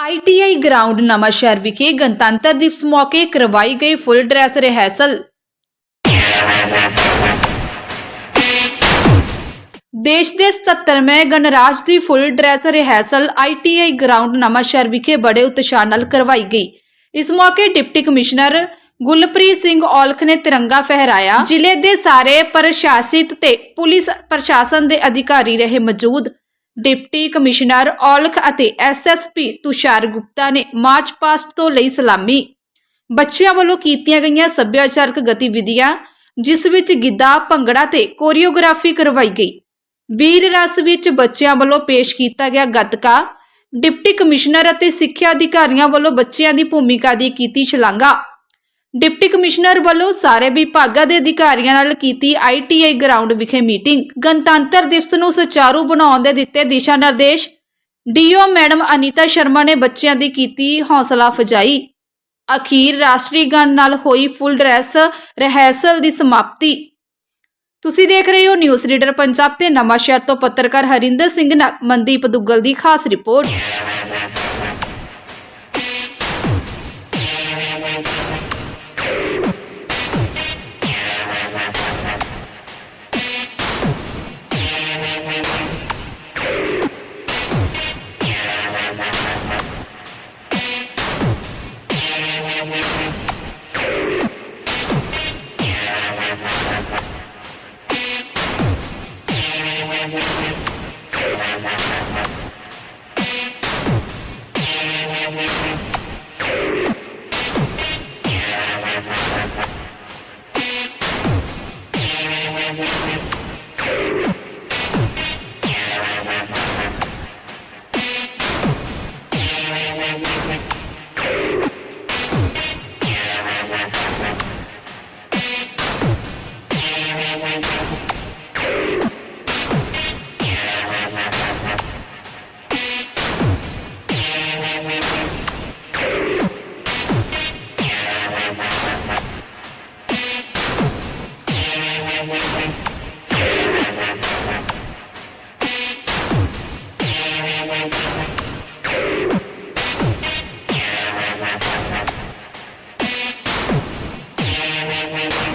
ITI ground Nawanshahr ਵਿਖੇ ਗਣਤੰਤਰ ਦਿਵਸ ਮੌਕੇ ਕਰਵਾਈ ਗਈ ਫੁੱਲ ਡਰੈਸ ਰਿਹਰਸਲ। ਦੇਸ਼ ਦੇ 77ਵੇਂ ਗਣਰਾਜ ਦੀ full dress rehearsal ITI ground Nawanshahr ਵਿਖੇ ਬੜੇ ਉਤਸ਼ਾਹ ਨਾਲ ਕਰਵਾਈ ਗਈ। ਇਸ ਮੌਕੇ ਡਿਪਟੀ ਕਮਿਸ਼ਨਰ ਗੁਲਪ੍ਰੀਤ ਸਿੰਘ ਔਲਖ ਨੇ ਤਿਰੰਗਾ ਫਹਿਰਾਇਆ। ਜ਼ਿਲ੍ਹੇ ਦੇ ਸਾਰੇ ਪ੍ਰਸ਼ਾਸਿਤ ਤੇ ਪੁਲਿਸ ਪ੍ਰਸ਼ਾਸਨ ਦੇ ਅਧਿਕਾਰੀ ਰਹੇ ਮੌਜੂਦ। ਡਿਪਟੀ ਕਮਿਸ਼ਨਰ ਔਲਖ ਅਤੇ ਐਸਐਸਪੀ ਤੁਸ਼ਾਰ ਗੁਪਤਾ ਨੇ ਮਾਰਚ ਪਾਸਟ ਤੋਂ ਲਈ ਸਲਾਮੀ। ਬੱਚਿਆਂ ਵੱਲੋਂ ਕੀਤੀਆਂ ਗਈਆਂ ਸੱਭਿਆਚਾਰਕ ਗਤੀਵਿਧੀਆਂ, ਜਿਸ ਵਿੱਚ ਗਿੱਧਾ, ਭੰਗੜਾ ਤੇ ਕੋਰੀਓਗ੍ਰਾਫੀ ਕਰਵਾਈ ਗਈ। ਵੀਰ ਰਸ ਵਿੱਚ ਬੱਚਿਆਂ ਵੱਲੋਂ ਪੇਸ਼ ਕੀਤਾ ਗਿਆ ਗੱਤਕਾ, ਡਿਪਟੀ ਕਮਿਸ਼ਨਰ ਅਤੇ ਸਿੱਖਿਆ ਅਧਿਕਾਰੀਆਂ ਵੱਲੋਂ ਬੱਚਿਆਂ ਦੀ ਭੂਮਿਕਾ ਦੀ ਕੀਤੀ ਸ਼ਲਾਘਾ ਡਿਪਟੀ ਕਮਿਸ਼ਨਰ ਵੱਲੋਂ ਸਾਰੇ ਵਿਭਾਗਾਂ ਦੇ ਅਧਿਕਾਰੀਆਂ ਨਾਲ ਕੀਤੀ ਆਈਟੀਆਈ ਗਰਾਊਂਡ ਵਿਖੇ ਮੀਟਿੰਗ। ਗਣਤੰਤਰ ਦਿਵਸ ਨੂੰ ਸੁਚਾਰੂ ਬਣਾਉਣ ਦੇ ਦਿੱਤੇ ਦਿਸ਼ਾ ਨਿਰਦੇਸ਼ ਡੀਓ ਮੈਡਮ ਅਨੀਤਾ ਸ਼ਰਮਾ ਨੇ ਬੱਚਿਆਂ ਦੀ ਕੀਤੀ ਹੌਸਲਾ ਅਫਜਾਈ। ਅਖੀਰ ਰਾਸ਼ਟਰੀ ਗਾਨ ਨਾਲ ਹੋਈ ਫੁੱਲ ਡਰੈਸ ਰਿਹਰਸਲ ਦੀ ਸਮਾਪਤੀ। ਤੁਸੀਂ ਦੇਖ ਰਹੇ ਹੋ ਨਿਊਜ਼ ਰੀਡਰ ਪੰਜਾਬ ਤੇ ਨਵਾਂ ਸ਼ਹਿਰ ਤੋਂ ਪੱਤਰਕਾਰ ਹਰਿੰਦਰ ਸਿੰਘ ਨਾਲ ਮਨਦੀਪ ਦੁੱਗਲ ਦੀ ਖਾਸ report. Thank you. Yeah.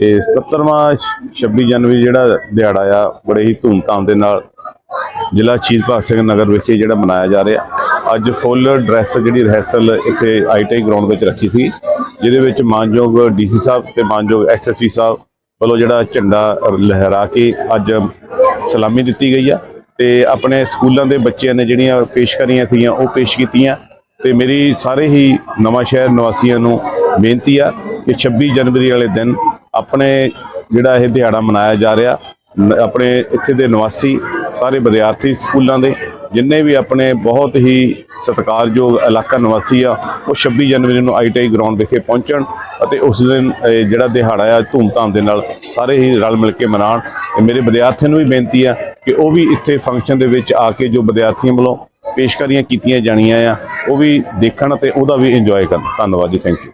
ਇਹ 77ਵਾਂ 26 ਜਨਵਰੀ ਜਿਹੜਾ ਦਿਹਾੜਾ ਆ, ਬੜੇ ਹੀ ਧੂਮਧਾਮ ਦੇ ਨਾਲ ਜ਼ਿਲ੍ਹਾ ਸ਼ਹੀਦ ਭਗਤ ਸਿੰਘ ਨਗਰ ਵਿਖੇ ਜਿਹੜਾ ਮਨਾਇਆ ਜਾ ਰਿਹਾ। ਅੱਜ ਫੁੱਲ ਡਰੈਸ ਜਿਹੜੀ ਰਿਹਰਸਲ ਇੱਥੇ ਆਈਟੀਆਈ ਗਰਾਊਂਡ ਵਿੱਚ ਰੱਖੀ ਸੀ, ਜਿਹਦੇ ਵਿੱਚ ਮਾਨਯੋਗ ਡੀਸੀ ਸਾਹਿਬ ਤੇ ਮਾਨਯੋਗ ਐਸਐਸਪੀ ਸਾਹਿਬ ਵੱਲੋਂ ਜਿਹੜਾ ਝੰਡਾ ਲਹਿਰਾ ਕੇ ਅੱਜ ਸਲਾਮੀ ਦਿੱਤੀ ਗਈ ਆ ਤੇ ਆਪਣੇ ਸਕੂਲਾਂ ਦੇ ਬੱਚਿਆਂ ਨੇ ਜਿਹੜੀਆਂ ਪੇਸ਼ਕਾਰੀਆਂ ਸੀਗੀਆਂ, ਉਹ ਪੇਸ਼ ਕੀਤੀਆਂ। ਤੇ ਮੇਰੀ ਸਾਰੇ ਹੀ ਨਵਾਂ ਸ਼ਹਿਰ ਨਿਵਾਸੀਆਂ ਨੂੰ ਬੇਨਤੀ ਆ ਕਿ 26 ਜਨਵਰੀ ਵਾਲੇ ਦਿਨ ਆਪਣੇ ਜਿਹੜਾ ਇਹ ਦਿਹਾੜਾ ਮਨਾਇਆ ਜਾ ਰਿਹਾ ਆਪਣੇ ਇੱਥੇ ਦੇ ਨਿਵਾਸੀ ਸਾਰੇ ਵਿਦਿਆਰਥੀ ਸਕੂਲਾਂ ਦੇ, ਜਿੰਨੇ ਵੀ ਆਪਣੇ ਬਹੁਤ ਹੀ ਸਤਿਕਾਰਯੋਗ ਇਲਾਕਾ ਨਿਵਾਸੀ ਆ, ਉਹ 26 ਜਨਵਰੀ ਨੂੰ ਆਈਟੀਆਈ ਗਰਾਊਂਡ ਵਿਖੇ ਪਹੁੰਚਣ ਅਤੇ ਉਸ ਦਿਨ ਇਹ ਜਿਹੜਾ ਦਿਹਾੜਾ ਆ ਧੂਮਧਾਮ ਦੇ ਨਾਲ ਸਾਰੇ ਹੀ ਰਲ ਮਿਲ ਕੇ ਮਨਾਉਣ। ਮੇਰੇ ਵਿਦਿਆਰਥੀਆਂ ਨੂੰ ਵੀ ਬੇਨਤੀ ਆ ਕਿ ਉਹ ਵੀ ਇੱਥੇ ਫੰਕਸ਼ਨ ਦੇ ਵਿੱਚ ਆ ਕੇ ਜੋ ਵਿਦਿਆਰਥੀਆਂ ਵੱਲੋਂ ਪੇਸ਼ਕਾਰੀਆਂ ਕੀਤੀਆਂ ਜਾਣੀਆਂ ਆ, ਉਹ ਵੀ ਦੇਖਣ ਤੇ ਉਹਦਾ ਵੀ ਇੰਜੋਏ ਕਰਨ। ਧੰਨਵਾਦ ਜੀ ਥੈਂਕ ਯੂ